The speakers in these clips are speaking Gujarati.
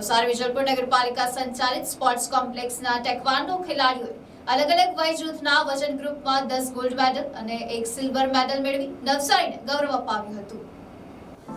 નવસારી વિજલપુર નગરપાલિકા સંચાલિત સ્પોર્ટ્સ કોમ્પ્લેક્સના ટેકવાન્ડો ખેલાડીઓએ અલગ અલગ વય જૂથના વજન ગ્રુપમાં દસ ગોલ્ડ મેડલ અને એક સિલ્વર મેડલ મેળવી નવસારીને ગૌરવ અપાવ્યું હતું.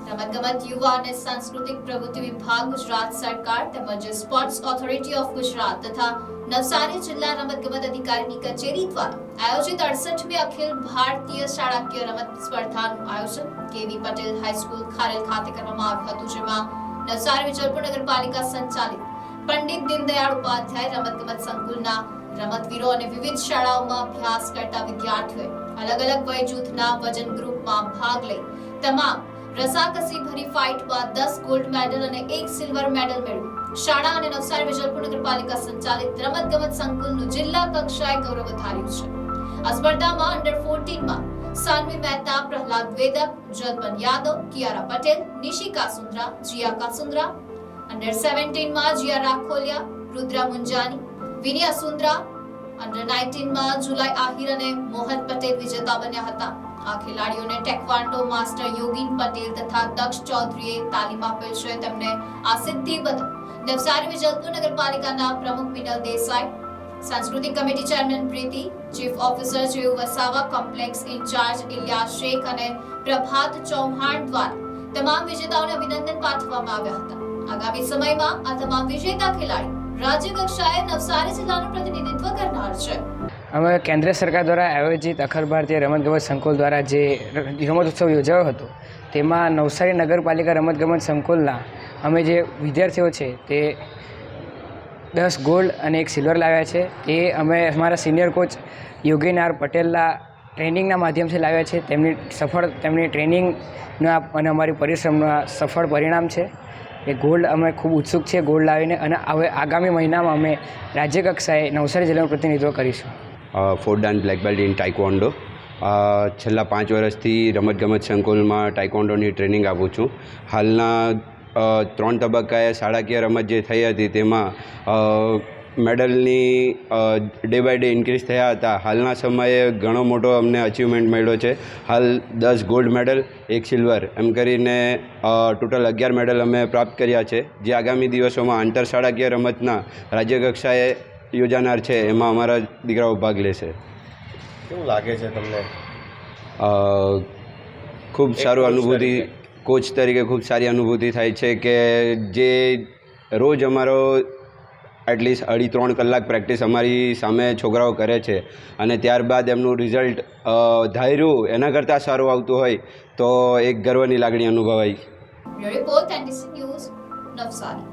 રમતગમત, યુવા અને સાંસ્કૃતિક પ્રવૃત્તિ વિભાગ, ગુજરાત સરકાર તેમજ સ્પોર્ટ્સ ઓથોરિટી ઓફ ગુજરાત તથા નવસારી જિલ્લા રમતગમત અધિકારીની કચેરી દ્વારા આયોજિત અડસઠમી અખિલ ભારતીય શાળાકીય રમત સ્પર્ધાનું આયોજન કેવી પટેલ હાઈસ્કૂલ ખારેલ ખાતે કરવામાં આવ્યું હતું, જેમાં નવસારી વિજલપુર નગરપાલિકા સંચાલિત પંડિત દીનદયાળ ઉપાધ્યાય રમતગમત સંકુલના રમતવીરો અને વિવિધ શાળાઓમાં અભ્યાસ કરતા વિદ્યાર્થીઓએ અલગ અલગ વય જૂથના વજન ગ્રુપમાં ભાગ લઈ તમામ રસાકસી ભરી ફાઇટમાં દસ ગોલ્ડ મેડલ અને એક સિલ્વર મેડલ મેળવી શાળા અને નવસારી વિજલપુર નગરપાલિકા સંચાલિત રમતગમત સંકુલનું જિલ્લા કક્ષાએ ગૌરવ વધાર્યું છે. આ સ્પર્ધામાં અંડર 14 માં સાનવી મહેતા, પ્રહલાદ વેદક જલપન યાદવ, કિયારા પટેલ, નિશિકા સુંદરા જીયા કાસુંદરા અંડર 17 માં જીયા રાખોલિયા રુદ્રા મુંજાની, વિનિયા સુંદરા અંડર નાઇન્ટીનમાં જુલાઈ આહિર અને મોહન પટેલ વિજેતા બન્યા હતા. આ ખેલાડીઓને ટેકવાન્ડો માસ્ટર યોગીન પટેલ તથા દક્ષ ચૌધરીએ તાલીમ આપેલ છે. તેમને આ સિદ્ધિ બદલ નવસારી વિજલપુર નગરપાલિકાના પ્રમુખ મિનલ દેસાઈ સાંસ્કૃતિક committee chairman Preeti chief officer J U Vasava complex in charge Iliya Shaikh અને પ્રભાત ચૌહાણ દ્વારા તમામ વિજેતાઓને અભિનંદન પાઠવવામાં આવ્યા હતા। આગામી સમયમાં આ તમામ વિજેતા ખેલાડી રાજ્ય કક્ષાએ નવસારી જિલ્લાનું પ્રતિનિધિત્વ કરનાર છે. અમે કેન્દ્ર સરકાર દ્વારા આયોજિત અખિલ ભારતીય રમતગમત સંકુલ દ્વારા જે રમત ઉત્સવ યોજાયો હતો, તેમાં નવસારી નગરપાલિકા રમતગમત સંકુલના અમે જે વિદ્યાર્થીઓ છે તે દસ ગોલ્ડ અને એક સિલ્વર લાવ્યા છે. એ અમે અમારા સિનિયર કોચ યોગીનાર પટેલના ટ્રેનિંગના માધ્યમથી લાવ્યા છે. તેમની સફળ, તેમની ટ્રેનિંગના અને અમારી પરિશ્રમના સફળ પરિણામ છે. એ ગોલ્ડ અમે ખૂબ ઉત્સુક છીએ ગોલ્ડ લાવીને અને હવે આગામી મહિનામાં અમે રાજ્ય કક્ષાએ નવસારી જિલ્લાનું પ્રતિનિધિત્વ કરીશું. Four dan black belt in taekwondo છેલ્લા પાંચ વર્ષથી રમતગમત સંકુલમાં ટાઇકોન્ડોની ટ્રેનિંગ આપું છું. હાલના ત્રણ તબક્કાએ શાળાકીય રમત જે થઈ હતી તેમાં મેડલની ડે બાય ડે ઇન્ક્રીઝ થયા હતા. હાલના સમયે ઘણો મોટો અમને અચિવમેન્ટ મળ્યો છે. હાલ દસ ગોલ્ડ મેડલ એક સિલ્વર એમ કરીને ટોટલ અગિયાર મેડલ અમે પ્રાપ્ત કર્યા છે. જે આગામી દિવસોમાં આંતર શાળાકીય રમતના રાજ્યકક્ષાએ યોજાનાર છે એમાં અમારા દીકરાઓ ભાગ લેશે. કેવું લાગે છે તમને? ખૂબ સારું અનુભૂતિ કોચ તરીકે ખૂબ સારી અનુભૂતિ થાય છે કે જે રોજ અમારો એટલીસ્ટ અઢી, ત્રણ કલાક પ્રેક્ટિસ અમારી સામે છોકરાઓ કરે છે અને ત્યારબાદ એમનું રિઝલ્ટ ધાર્યું એના કરતાં સારું આવતું હોય તો એક ગર્વની લાગણી અનુભવાય.